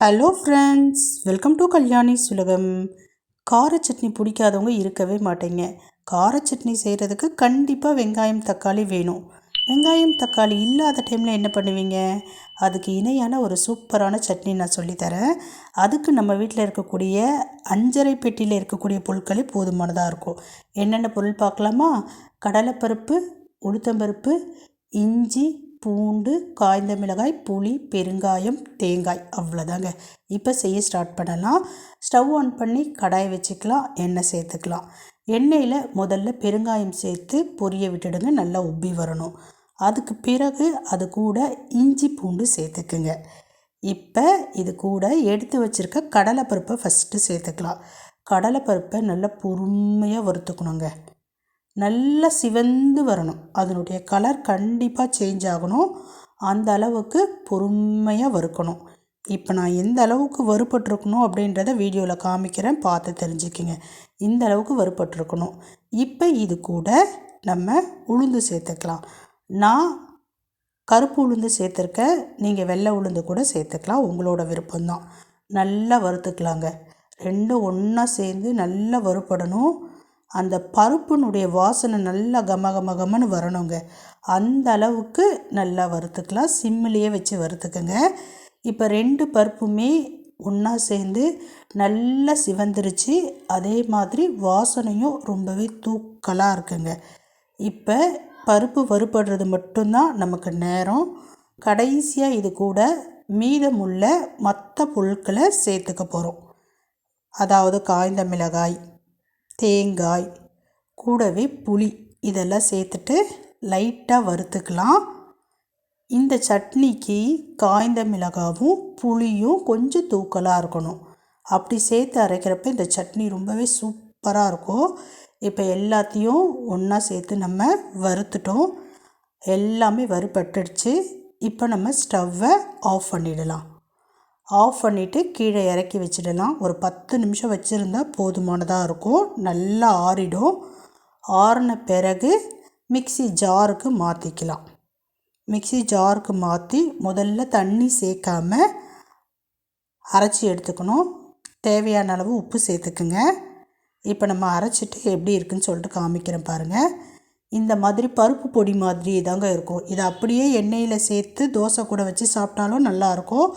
Hello friends welcome to Kalyani சுலகம் கார சட்னி பிடிக்காதவங்க இருக்கவே மாட்டேங்க. கார சட்னி செய்கிறதுக்கு கண்டிப்பாக வெங்காயம் தக்காளி வேணும். வெங்காயம் தக்காளி இல்லாத டைமில் என்ன பண்ணுவீங்க? அதுக்கு இணையான ஒரு சூப்பரான சட்னி நான் சொல்லித்தரேன் அதுக்கு நம்ம வீட்டில் இருக்கக்கூடிய அஞ்சரை பெட்டியில் இருக்கக்கூடிய பொருட்களே போதுமானதாக இருக்கும். என்னென்ன பொருள் பார்க்கலாமா? கடலைப்பருப்பு உளுத்தம்பருப்பு இஞ்சி பூண்டு காய்ந்த மிளகாய் புளி பெருங்காயம் தேங்காய் அவ்வளோதாங்க. இப்போ செய்ய ஸ்டார்ட் பண்ணலாம். ஸ்டவ் ஆன் பண்ணி கடாயை வச்சுக்கலாம் எண்ணெய் சேர்த்துக்கலாம். எண்ணெயில் முதல்ல பெருங்காயம் சேர்த்து பொரிய விட்டுடுங்க நல்லா உப்பி வரணும். அதுக்கு பிறகு அது கூட இஞ்சி பூண்டு சேர்த்துக்குங்க. இப்போ இது கூட எடுத்து வச்சுருக்க கடலைப்பருப்பை ஃபஸ்ட்டு சேர்த்துக்கலாம். கடலைப்பருப்பை நல்லா பொறுமையாக வறுத்துக்கணுங்க. நல்லா சிவந்து வரணும். அதனுடைய கலர் கண்டிப்பாக சேஞ்ச் ஆகணும். அந்த அளவுக்கு பொறுமையாக வறுக்கணும். இப்போ நான் எந்த அளவுக்கு வறுபட்டுருக்கணும் அப்படின்றத வீடியோவில் காமிக்கிறேன். பார்த்து தெரிஞ்சுக்கிங்க. இந்த அளவுக்கு வறுபட்டுருக்கணும். இப்போ இது கூட நம்ம உளுந்து சேர்த்துக்கலாம். நான் கருப்பு உளுந்து சேர்த்துருக்க நீங்கள் வெள்ளை உளுந்து கூட சேர்த்துக்கலாம். உங்களோட விருப்பம்தான். நல்லா வறுத்துக்கலாங்க. ரெண்டும் ஒன்றா சேர்ந்து நல்லா வறுபடணும். அந்த பருப்புனுடைய வாசனை நல்லா கம கம கமன்னு வரணுங்க. அந்த அளவுக்கு நல்லா வறுத்துக்கலாம். சிம்மிலேயே வச்சு வறுத்துக்கோங்க. இப்போ ரெண்டு பருப்புமே ஒன்றா சேர்ந்து நல்லா சிவந்துருச்சு. அதே மாதிரி வாசனையும் ரொம்பவே தூக்கலாக இருக்குங்க. இப்போ பருப்பு வறுபடுறது மட்டும்தான் நமக்கு நேரம். கடைசியாக இது கூட மீதமுள்ள மற்ற பொருட்களை சேர்த்துக்க போகிறோம் அதாவது காய்ந்த மிளகாய் தேங்காய் கூடவே புளி இதெல்லாம் சேர்த்துட்டு லைட்டாக வறுத்துக்கலாம். இந்த சட்னிக்கு காய்ந்த மிளகாவும் புளியும் கொஞ்சம் தூக்கலாக இருக்கணும். அப்படி சேர்த்து அரைக்கிறப்ப இந்த சட்னி ரொம்பவே சூப்பராக இருக்கும். இப்போ எல்லாத்தையும் ஒன்றா சேர்த்து நம்ம வறுத்துட்டோம். எல்லாமே வறுபட்டுடுச்சு. இப்போ நம்ம ஸ்டவ்வை ஆஃப் பண்ணிடலாம். ஆஃப் பண்ணிவிட்டு கீழே இறக்கி வச்சிடலாம். ஒரு பத்து நிமிஷம் வச்சுருந்தா போதுமானதாக இருக்கும். நல்லா ஆறிடும். ஆறின பிறகு மிக்சி ஜாருக்கு மாற்றிக்கலாம் மிக்சி ஜாருக்கு மாற்றி முதல்ல தண்ணி சேர்க்காம அரைச்சி எடுத்துக்கணும். தேவையான அளவு உப்பு சேர்த்துக்குங்க. இப்போ நம்ம அரைச்சிட்டு எப்படி இருக்குன்னு சொல்லிட்டு காமிக்கிறேன் பாருங்கள் இந்த மாதிரி பருப்பு பொடி மாதிரி தாங்க இருக்கும். இதை அப்படியே எண்ணெயில் சேர்த்து தோசை கூட வச்சு சாப்பிட்டாலும் நல்லாயிருக்கும்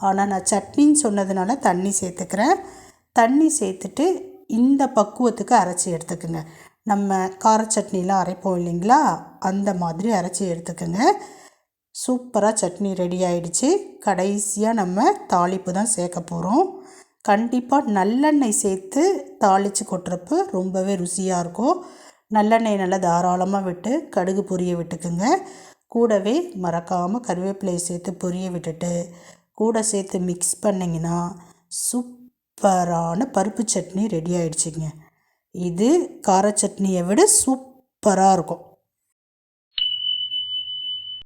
ஆனால் நான் சட்னின்னு சொன்னதுனால தண்ணி சேர்த்துக்கிறேன். தண்ணி சேர்த்துட்டு இந்த பக்குவத்துக்கு அரைச்சி எடுத்துக்கோங்க. நம்ம கார சட்னிலாம் அரைப்போம் இல்லைங்களா? அந்த மாதிரி அரைச்சி எடுத்துக்கோங்க. சூப்பராக சட்னி ரெடி ஆகிடுச்சு கடைசியாக நம்ம தாளிப்பு தான் சேர்க்க போகிறோம் கண்டிப்பாக நல்லெண்ணெய் சேர்த்து தாளித்து கொட்டுறப்ப ரொம்பவே ருசியாக இருக்கும். நல்லெண்ணெய் நல்லா தாராளமாக விட்டு கடுகு பொரிய விட்டுக்குங்க. கூடவே மறக்காமல் கருவேப்பிலையை சேர்த்து பொரிய விட்டுட்டு கூட சேர்த்து மிக்ஸ் பண்ணிங்கன்னா சூப்பரான பருப்பு சட்னி ரெடி ஆகிடுச்சிங்க இது கார சட்னியை விட சூப்பராக இருக்கும்.